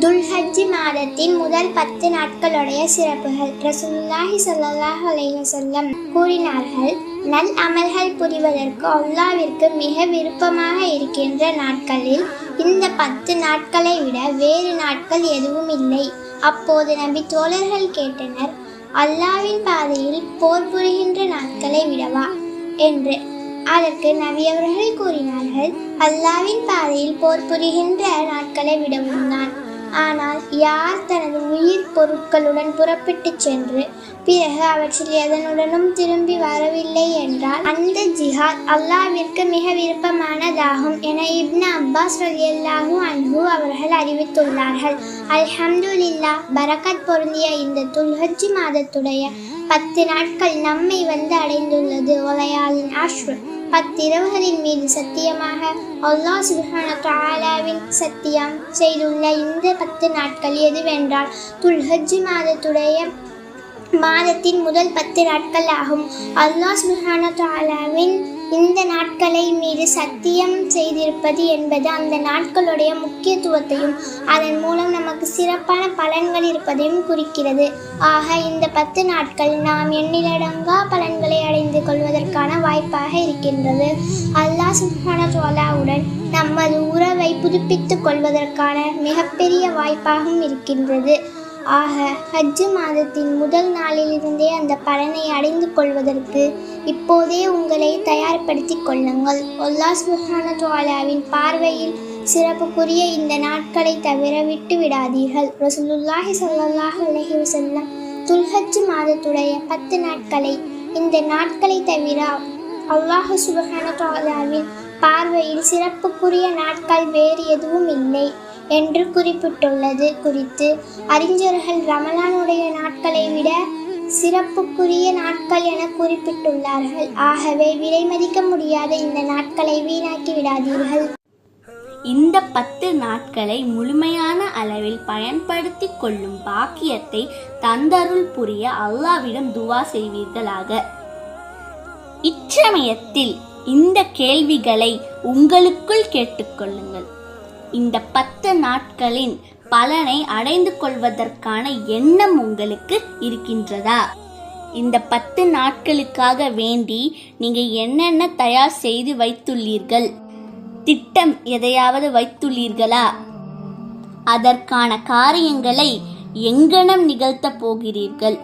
துல்ஹஜ்ஜி மாதத்தின் முதல் பத்து நாட்களுடைய சிறப்புகள் ரசூலுல்லாஹி சல்லாஹ் அலைஹி கூறினார்கள். நல் அமல்கள் புரிவதற்கு அல்லாவிற்கு மிக விருப்பமாக இருக்கின்ற நாட்களில் இந்த பத்து நாட்களை விட வேறு நாட்கள் எதுவும் இல்லை. அப்போது நபி தோழர்கள் கேட்டனர் அல்லாவின் பாதையில் போர் புரிகின்ற நாட்களை விடவா? என்று. அதற்கு நபி அவர்கள் கூறினார்கள் அல்லாவின் பாதையில் போர் புரிகின்ற நாட்களை விடவும் தான் ஆனால் யார் தனது உயிர் பொருட்களுடன் புறப்பட்டுச் சென்று பிறகு அவற்றில் எதனுடனும் திரும்பி வரவில்லை என்றால் அந்த ஜிஹாத் அல்லாவிற்கு மிக விருப்பமானதாகும் என இப்னு அப்பாஸ் ரலியல்லாஹு அன்ஹு அவர்கள் அறிவித்துள்ளார்கள். அல்ஹம்துலில்லா பரக்கத் பொருந்திய இந்த துல்ஹஜ்ஜி மாதத்துடைய பத்து நாட்கள் நம்மை வந்து அடைந்துள்ளது. ஒலையாளின் ஆஷ்ரு பத்திரவுகளின் மீது சத்தியமாக அல்லாஹ் சுப்ஹான தஆலாவின் சத்தியம் செய்துள்ள இந்த பத்து நாட்கள் எதுவென்றால் துல்ஹஜ் மாதத்துடைய மாதத்தின் முதல் பத்து நாட்கள் ஆகும். அல்லாஹ் சுப்ஹான தஆலாவின் இந்த நாட்களை மீது சத்தியம் செய்திருப்பது என்பது அந்த நாட்களுடைய முக்கியத்துவத்தையும் அதன் மூலம் நமக்கு சிறப்பான பலன்கள் இருப்பதையும் குறிக்கிறது. ஆக இந்த பத்து நாட்கள் நாம் எண்ணிலடங்கா பலன்களை அடைந்து கொள்வதற்கான வாய்ப்பாக இருக்கின்றது. அல்லாஹ் சுப்ஹான நமது உறவை புதுப்பித்துக் கொள்வதற்கான மிகப்பெரிய வாய்ப்பாகவும் இருக்கின்றது. ஆக ஹஜ்ஜு மாதத்தின் முதல் நாளிலிருந்தே அந்த பலனை அடைந்து கொள்வதற்கு இப்போதே உங்களை தயார்படுத்திக் கொள்ளுங்கள். ஒல்லா சுப்ஹானஹு பார்வையில் சிறப்புக்குரிய இந்த நாட்களை தவிர விட்டு விடாதீர்கள். ரசூலுல்லாஹி சல்லாஹ் அலஹி வசல்லம் துல்ஹஜ் மாதத்துடைய பத்து நாட்களை இந்த நாட்களை தவிர அல்லாஹ் சுபஹானத்வாலாவின் பார்வையில் சிறப்புக்குரிய நாட்கள் வேறு எதுவும் இல்லை. என்று குறிப்பிட்டுள்ளது. குறித்து அறிஞர்கள் ரமலானுடைய நாட்களை விட சிறப்புக்குரிய நாட்கள் என குறிப்பிட்டுள்ளார்கள். ஆகவே விலை மதிக்க முடியாத இந்த நாட்களை வீணாக்கி விடாதீர்கள். இந்த பத்து நாட்களை முழுமையான அளவில் பயன்படுத்தி கொள்ளும் பாக்கியத்தை தந்தருள் புரிய அல்லாவிடம் துவா செய்வீர்களாக. இச்சமயத்தில் இந்த கேள்விகளை உங்களுக்குள் கேட்டுக்கொள்ளுங்கள் இந்த பத்து நாட்களின் பலனை அடைந்து கொள்வதற்கான எண்ணம் உங்களுக்கு இருக்கின்றதா? இந்த பத்து நாட்களுக்காக வேண்டி நீங்கள் என்னென்ன தயார் செய்து வைத்துள்ளீர்கள்? திட்டம் எதையாவது வைத்துள்ளீர்களா? அதற்கான காரியங்களை எங்கனம் நிகழ்த்தப் போகிறீர்கள்?